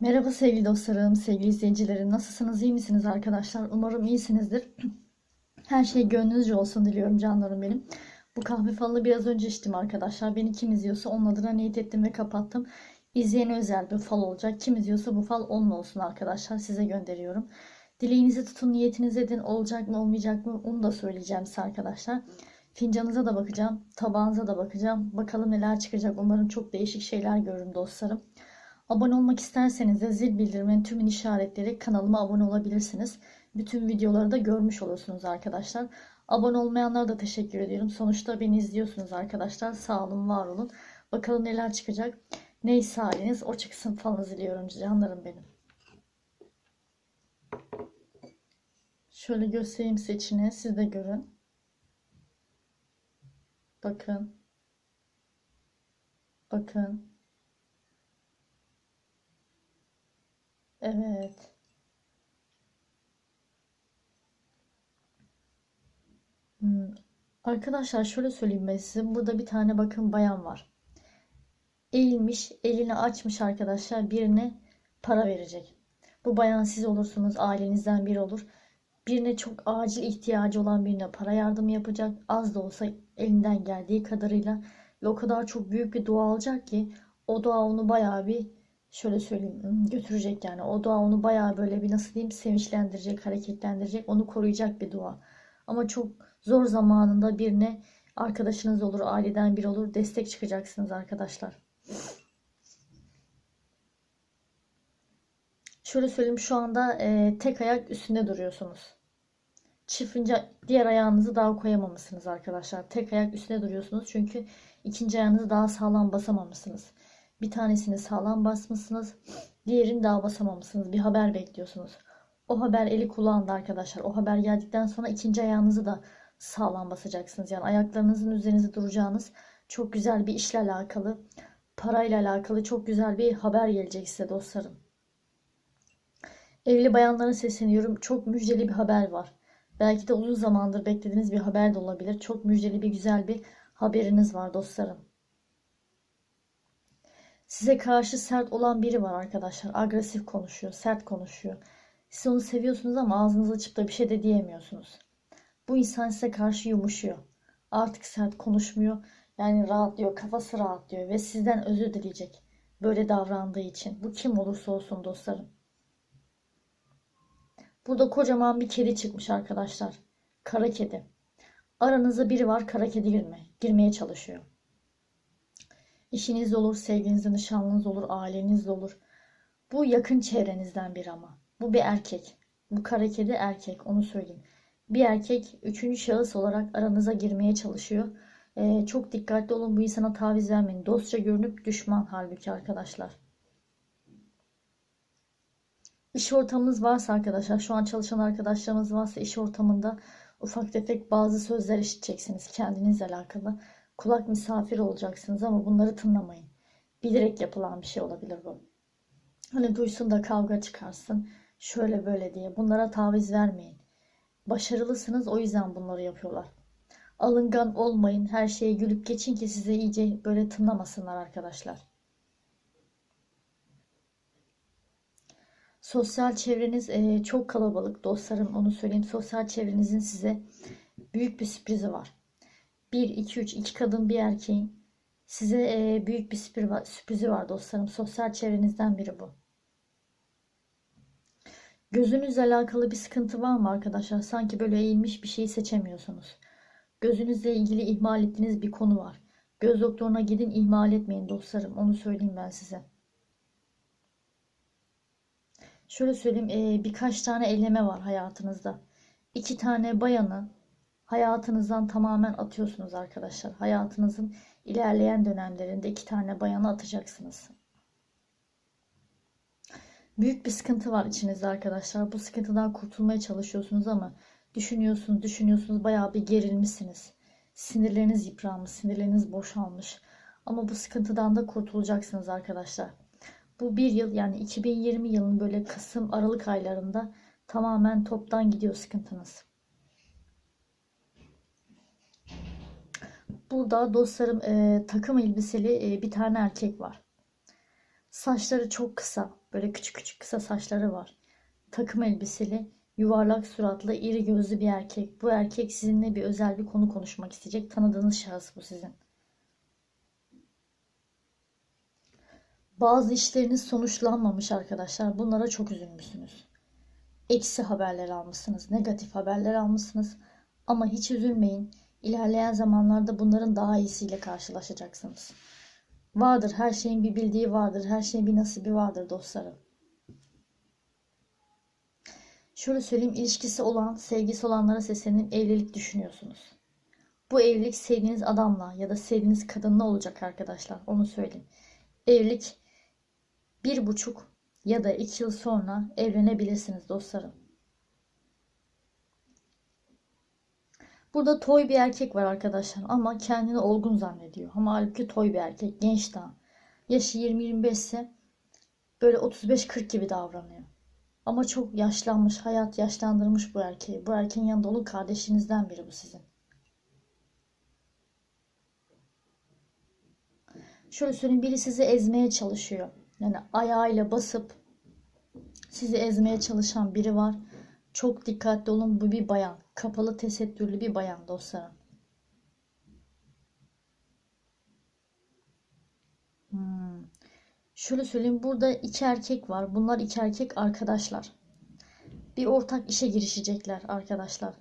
Merhaba sevgili dostlarım, sevgili izleyicilerim. Nasılsınız, iyi misiniz arkadaşlar? Umarım iyisinizdir. Her şey gönlünüzce olsun diliyorum canlarım benim. Bu kahve falını biraz önce içtim arkadaşlar. Beni kim izliyorsa onun adına niyet ettim ve kapattım. İzleyene özel bir fal olacak. Kim izliyorsa bu fal onun olsun arkadaşlar. Size gönderiyorum. Dileğinizi tutun, niyetinizi edin. Olacak mı, olmayacak mı onu da söyleyeceğim size arkadaşlar. Fincanınıza da bakacağım, tabağınıza da bakacağım. Bakalım neler çıkacak. Umarım çok değişik şeyler görürüm dostlarım. Abone olmak isterseniz de zil bildiriminin tümünü işaretleyerek kanalıma abone olabilirsiniz. Bütün videoları da görmüş olursunuz arkadaşlar. Abone olmayanlara da teşekkür ediyorum. Sonuçta beni izliyorsunuz arkadaşlar. Sağ olun, var olun. Bakalım neler çıkacak. Neyse haliniz o çıksın falan diliyorum canlarım benim. Şöyle göstereyim size. Siz de görün. Bakın. Bakın. Evet. Hmm. Arkadaşlar şöyle söyleyeyim ben size. Burada bir tane bakın bayan var. Eğilmiş, elini açmış arkadaşlar. Birine para verecek. Bu bayan siz olursunuz, ailenizden biri olur. Birine çok acil ihtiyacı olan birine para yardımı yapacak. Az da olsa elinden geldiği kadarıyla. Ve o kadar çok büyük bir dua alacak ki o dua onu bayağı bir şöyle söyleyeyim götürecek yani. O dua onu bayağı böyle bir nasıl diyeyim sevinçlendirecek, hareketlendirecek, onu koruyacak bir dua. Ama çok zor zamanında birine arkadaşınız olur, aileden biri olur destek çıkacaksınız arkadaşlar. Şöyle söyleyeyim şu anda e, tek ayak üstünde duruyorsunuz. Çift diğer ayağınızı daha koyamamışsınız arkadaşlar. Tek ayak üstünde duruyorsunuz çünkü ikinci ayağınızı daha sağlam basamamışsınız. Bir tanesini sağlam basmışsınız. Diğerini daha basamamışsınız. Bir haber bekliyorsunuz. O haber eli kulağında arkadaşlar. O haber geldikten sonra ikinci ayağınızı da sağlam basacaksınız. Yani ayaklarınızın üzerinize duracağınız çok güzel bir işle alakalı, parayla alakalı çok güzel bir haber gelecek size dostlarım. Evli bayanlara sesleniyorum. Çok müjdeli bir haber var. Belki de uzun zamandır beklediğiniz bir haber de olabilir. Çok müjdeli bir güzel bir haberiniz var dostlarım. Size karşı sert olan biri var arkadaşlar. Agresif konuşuyor, sert konuşuyor. Siz onu seviyorsunuz ama ağzınızı açıp da bir şey de diyemiyorsunuz. Bu insan size karşı yumuşuyor. Artık sert konuşmuyor. Yani rahatlıyor, kafası rahatlıyor ve sizden özür dileyecek. Böyle davrandığı için. Bu kim olursa olsun dostlarım. Burada kocaman bir kedi çıkmış arkadaşlar. Kara kedi. Aranızda biri var kara kedi girme. Girmeye çalışıyor. İşiniz olur, sevginiz, nişanlınız olur, aileniz olur. Bu yakın çevrenizden biri ama. Bu bir erkek. Bu kara kedi erkek onu söyleyeyim. Bir erkek üçüncü şahıs olarak aranıza girmeye çalışıyor. Ee, çok dikkatli olun bu insana taviz vermeyin. Dostça görünüp düşman halbuki arkadaşlar. İş ortamınız varsa arkadaşlar, şu an çalışan arkadaşlarınız varsa iş ortamında ufak tefek bazı sözler işiteceksiniz kendinizle alakalı. Kulak misafir olacaksınız ama bunları tınlamayın. Bilerek yapılan bir şey olabilir bu. Hani duysun da kavga çıkarsın, şöyle böyle diye. Bunlara taviz vermeyin. Başarılısınız o yüzden bunları yapıyorlar. Alıngan olmayın, her şeye gülüp geçin ki size iyice böyle tınlamasınlar arkadaşlar. Sosyal çevreniz e, çok kalabalık dostlarım onu söyleyeyim. Sosyal çevrenizin size büyük bir sürprizi var. 1, 2, 3, 2 kadın bir erkeğin size e, büyük bir sürprizi var dostlarım. Sosyal çevrenizden biri bu. Gözünüzle alakalı bir sıkıntı var mı arkadaşlar? Sanki böyle eğilmiş bir şeyi seçemiyorsunuz. Gözünüzle ilgili ihmal ettiğiniz bir konu var. Göz doktoruna gidin ihmal etmeyin dostlarım. Onu söyleyeyim ben size. Şöyle söyleyeyim e, birkaç tane elleme var hayatınızda. İki tane bayanı hayatınızdan tamamen atıyorsunuz arkadaşlar. Hayatınızın ilerleyen dönemlerinde iki tane bayanı atacaksınız. Büyük bir sıkıntı var içinizde arkadaşlar. Bu sıkıntıdan kurtulmaya çalışıyorsunuz ama düşünüyorsunuz, düşünüyorsunuz bayağı bir gerilmişsiniz. Sinirleriniz yıpranmış, sinirleriniz boşalmış. Ama bu sıkıntıdan da kurtulacaksınız arkadaşlar. Bu bir yıl yani 2020 yılın böyle Kasım Aralık aylarında tamamen toptan gidiyor sıkıntınız. Burada dostlarım e, takım elbiseli e, bir tane erkek var. Saçları çok kısa. Böyle küçük küçük kısa saçları var. Takım elbiseli, yuvarlak suratlı, iri gözlü bir erkek. Bu erkek sizinle bir özel bir konu konuşmak isteyecek. Tanıdığınız şahıs bu sizin. Bazı işleriniz sonuçlanmamış arkadaşlar. Bunlara çok üzülmüşsünüz. Eksi haberler almışsınız, negatif haberler almışsınız. Ama hiç üzülmeyin. İlerleyen zamanlarda bunların daha iyisiyle karşılaşacaksınız. Vardır her şeyin bir bildiği vardır. Her şeyin bir nasibi vardır dostlarım. Şöyle söyleyeyim ilişkisi olan, sevgisi olanlara seslenin evlilik düşünüyorsunuz. Bu evlilik sevdiğiniz adamla ya da sevdiğiniz kadınla olacak arkadaşlar. Onu söyleyeyim. Evlilik bir buçuk ya da iki yıl sonra evlenebilirsiniz dostlarım. Burada toy bir erkek var arkadaşlar ama kendini olgun zannediyor. Ama halbuki toy bir erkek. Genç daha. Yaşı 20-25 ise böyle 35-40 gibi davranıyor. Ama çok yaşlanmış, hayat yaşlandırmış bu erkeği. Bu erkeğin yanında olun kardeşinizden biri bu sizin. Şöyle söyleyeyim biri sizi ezmeye çalışıyor. Yani ayağıyla basıp sizi ezmeye çalışan biri var. Çok dikkatli olun bu bir bayan. Kapalı tesettürlü bir bayan dostlarım. Hmm. Şöyle söyleyeyim burada iki erkek var. Bunlar iki erkek arkadaşlar. Bir ortak işe girişecekler arkadaşlar.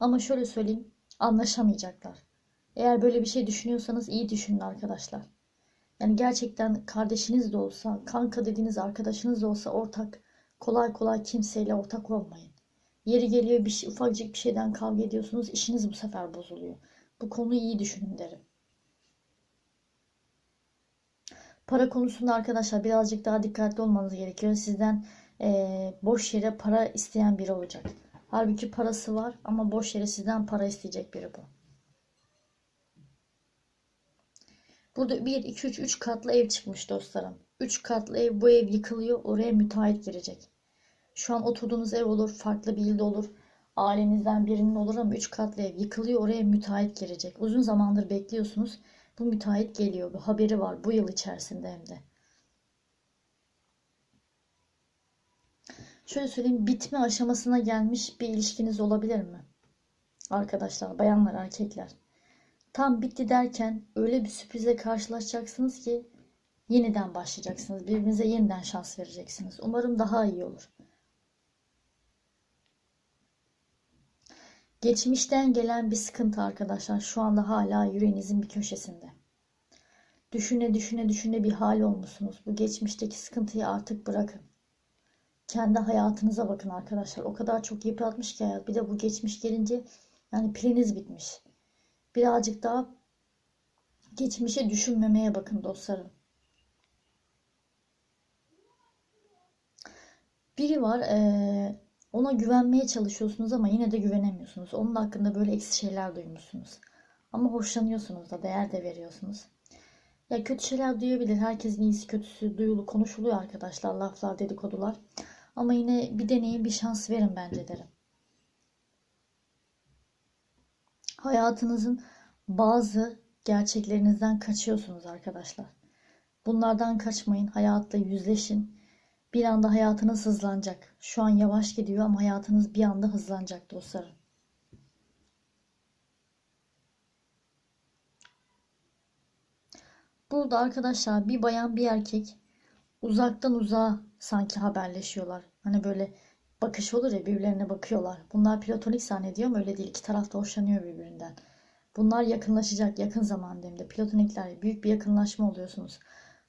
Ama şöyle söyleyeyim anlaşamayacaklar. Eğer böyle bir şey düşünüyorsanız iyi düşünün arkadaşlar. Yani gerçekten kardeşiniz de olsa, kanka dediğiniz arkadaşınız da olsa ortak kolay kolay kimseyle ortak olmayın. Yeri geliyor bir şey, ufacık bir şeyden kavga ediyorsunuz, işiniz bu sefer bozuluyor. Bu konuyu iyi düşünün derim. Para konusunda arkadaşlar birazcık daha dikkatli olmanız gerekiyor. Sizden eee, boş yere para isteyen biri olacak. Halbuki parası var ama boş yere sizden para isteyecek biri bu. Burada 1, 2, 3, 3 katlı ev çıkmış dostlarım. 3 katlı ev bu ev yıkılıyor. Oraya müteahhit girecek. Şu an oturduğunuz ev olur. Farklı bir ilde olur. Ailenizden birinin olur ama 3 katlı ev yıkılıyor. Oraya müteahhit girecek. Uzun zamandır bekliyorsunuz. Bu müteahhit geliyor. Bu haberi var. Bu yıl içerisinde hem de. Şöyle söyleyeyim. Bitme aşamasına gelmiş bir ilişkiniz olabilir mi? Arkadaşlar, bayanlar, erkekler. Tam bitti derken öyle bir sürprize karşılaşacaksınız ki yeniden başlayacaksınız. Birbirinize yeniden şans vereceksiniz. Umarım daha iyi olur. Geçmişten gelen bir sıkıntı arkadaşlar şu anda hala yüreğinizin bir köşesinde. Düşüne düşüne düşüne bir hal olmuşsunuz. Bu geçmişteki sıkıntıyı artık bırakın. Kendi hayatınıza bakın arkadaşlar. O kadar çok yıpratmış ki hayat. Bir de bu geçmiş gelince yani piliniz bitmiş. Birazcık daha geçmişe düşünmemeye bakın dostlarım. Biri var eee, ona güvenmeye çalışıyorsunuz ama yine de güvenemiyorsunuz. Onun hakkında böyle eksi şeyler duymuşsunuz. Ama hoşlanıyorsunuz da değer de veriyorsunuz. Ya kötü şeyler duyabilir. Herkesin iyisi kötüsü duyulu konuşuluyor arkadaşlar. Laflar dedikodular. Ama yine bir deneyin bir şans verin bence derim. Hayatınızın bazı gerçeklerinizden kaçıyorsunuz arkadaşlar. Bunlardan kaçmayın. Hayatla yüzleşin. Bir anda hayatınız hızlanacak. Şu an yavaş gidiyor ama hayatınız bir anda hızlanacak dostlarım. Burada arkadaşlar bir bayan bir erkek uzaktan uzağa sanki haberleşiyorlar. Hani böyle bakış olur ya birbirlerine bakıyorlar. Bunlar platonik zannediyor ama öyle değil. İki taraf da hoşlanıyor birbirinden. Bunlar yakınlaşacak yakın zamanda hem de platonikler büyük bir yakınlaşma oluyorsunuz.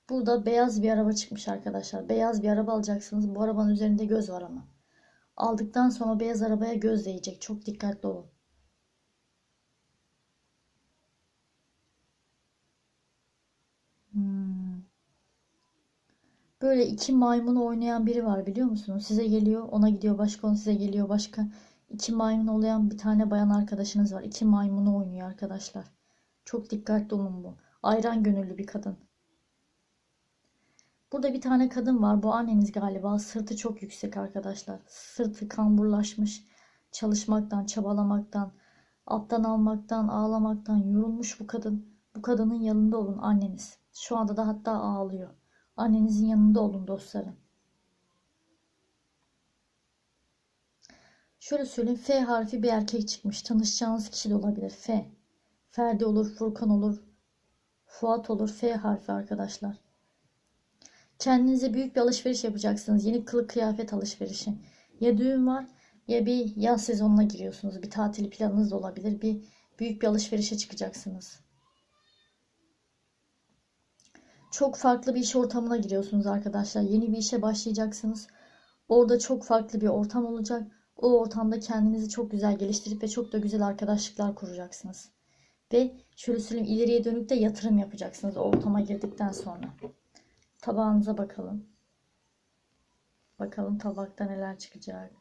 Burada beyaz bir araba çıkmış arkadaşlar. Beyaz bir araba alacaksınız. Bu arabanın üzerinde göz var ama. Aldıktan sonra beyaz arabaya göz değecek. Çok dikkatli olun. Hmm. Böyle iki maymunu oynayan biri var biliyor musunuz? Size geliyor, ona gidiyor başka, ona size geliyor başka. İki maymun olayan bir tane bayan arkadaşınız var. İki maymunu oynuyor arkadaşlar. Çok dikkatli olun bu. Ayran gönüllü bir kadın. Burada bir tane kadın var. Bu anneniz galiba. Sırtı çok yüksek arkadaşlar. Sırtı kamburlaşmış. Çalışmaktan, çabalamaktan, alttan almaktan, ağlamaktan yorulmuş bu kadın. Bu kadının yanında olun anneniz. Şu anda da hatta ağlıyor. Annenizin yanında olun dostlarım. Şöyle söyleyeyim. F harfi bir erkek çıkmış. Tanışacağınız kişi de olabilir. F. Ferdi olur, Furkan olur, Fuat olur. F harfi arkadaşlar. Kendinize büyük bir alışveriş yapacaksınız. Yeni kılık kıyafet alışverişi. Ya düğün var ya bir yaz sezonuna giriyorsunuz. Bir tatil planınız da olabilir. Bir büyük bir alışverişe çıkacaksınız. Çok farklı bir iş ortamına giriyorsunuz arkadaşlar. Yeni bir işe başlayacaksınız. Orada çok farklı bir ortam olacak. O ortamda kendinizi çok güzel geliştirip ve çok da güzel arkadaşlıklar kuracaksınız. Ve şöyle söyleyeyim ileriye dönük de yatırım yapacaksınız o ortama girdikten sonra. Tabağınıza bakalım. Bakalım tabakta neler çıkacak.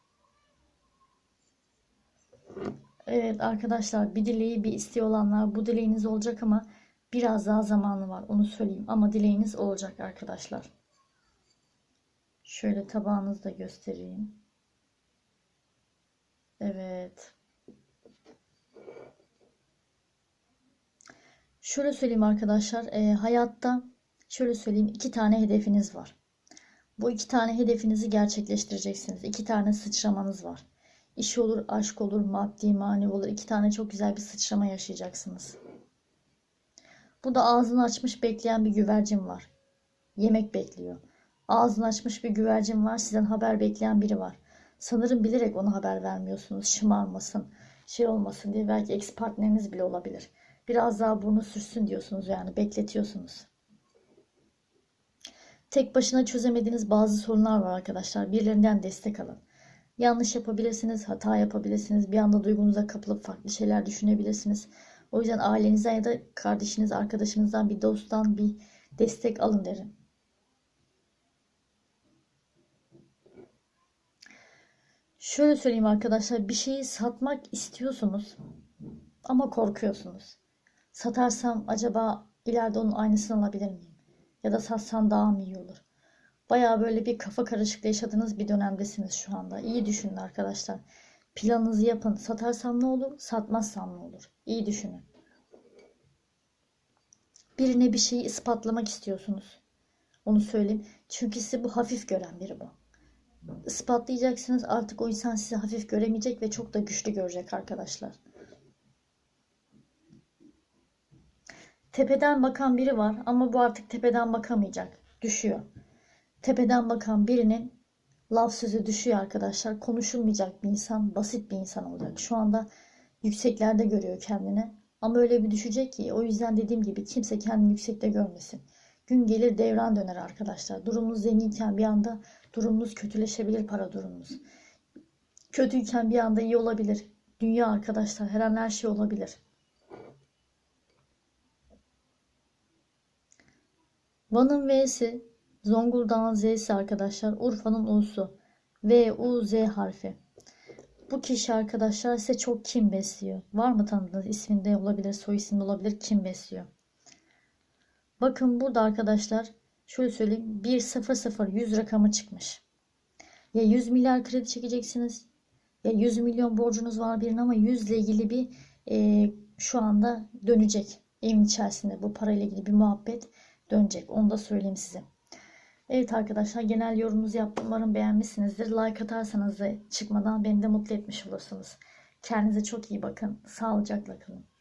Evet arkadaşlar bir dileği bir isteği olanlar bu dileğiniz olacak ama biraz daha zamanı var onu söyleyeyim. Ama dileğiniz olacak arkadaşlar. Şöyle tabağınızı da göstereyim. Evet. Şöyle söyleyeyim arkadaşlar. e, hayatta şöyle söyleyeyim iki tane hedefiniz var. Bu iki tane hedefinizi gerçekleştireceksiniz. İki tane sıçramanız var. İş olur, aşk olur, maddi, manevi olur. İki tane çok güzel bir sıçrama yaşayacaksınız. Bu da ağzını açmış bekleyen bir güvercin var. Yemek bekliyor. Ağzını açmış bir güvercin var. Sizden haber bekleyen biri var. Sanırım bilerek ona haber vermiyorsunuz. Şımarmasın, şey olmasın diye. Belki ex partneriniz bile olabilir. Biraz daha burnu sürsün diyorsunuz yani bekletiyorsunuz. Tek başına çözemediğiniz bazı sorunlar var arkadaşlar. Birilerinden destek alın. Yanlış yapabilirsiniz, hata yapabilirsiniz. Bir anda duygunuza kapılıp farklı şeyler düşünebilirsiniz. O yüzden ailenizden ya da kardeşiniz, arkadaşınızdan, bir dosttan bir destek alın derim. Şöyle söyleyeyim arkadaşlar, bir şeyi satmak istiyorsunuz ama korkuyorsunuz. Satarsam acaba ileride onun aynısını alabilir miyim? Ya da satsam daha mı iyi olur? Baya böyle bir kafa karışıklığı yaşadığınız bir dönemdesiniz şu anda. İyi düşünün arkadaşlar. Planınızı yapın. Satarsam ne olur? Satmazsam ne olur? İyi düşünün. Birine bir şeyi ispatlamak istiyorsunuz. Onu söyleyeyim. Çünkü sizi bu hafif gören biri bu. Ispatlayacaksınız. Artık o insan sizi hafif göremeyecek ve çok da güçlü görecek arkadaşlar. Tepeden bakan biri var ama bu artık tepeden bakamayacak. Düşüyor. Tepeden bakan birinin laf sözü düşüyor arkadaşlar. Konuşulmayacak bir insan, basit bir insan olacak. Şu anda yükseklerde görüyor kendini. Ama öyle bir düşecek ki o yüzden dediğim gibi kimse kendini yüksekte görmesin. Gün gelir devran döner arkadaşlar. Durumunuz zenginken bir anda durumunuz kötüleşebilir para durumunuz. Kötüyken bir anda iyi olabilir. Dünya arkadaşlar her an her şey olabilir. Van'ın V'si, Zonguldak'ın Z'si arkadaşlar, Urfa'nın U'su. V, U, Z harfi. Bu kişi arkadaşlar size çok kim besliyor? Var mı tanıdığınız isminde olabilir, soy isminde olabilir kim besliyor? Bakın burada arkadaşlar şöyle söyleyeyim 1 0 0 100 rakamı çıkmış. Ya 100 milyar kredi çekeceksiniz ya 100 milyon borcunuz var birinin ama 100 ile ilgili bir e, şu anda dönecek evin içerisinde bu parayla ilgili bir muhabbet dönecek. Onu da söyleyeyim size. Evet arkadaşlar genel yorumunuzu yaptım. Umarım beğenmişsinizdir. Like atarsanız da çıkmadan beni de mutlu etmiş olursunuz. Kendinize çok iyi bakın. Sağlıcakla kalın.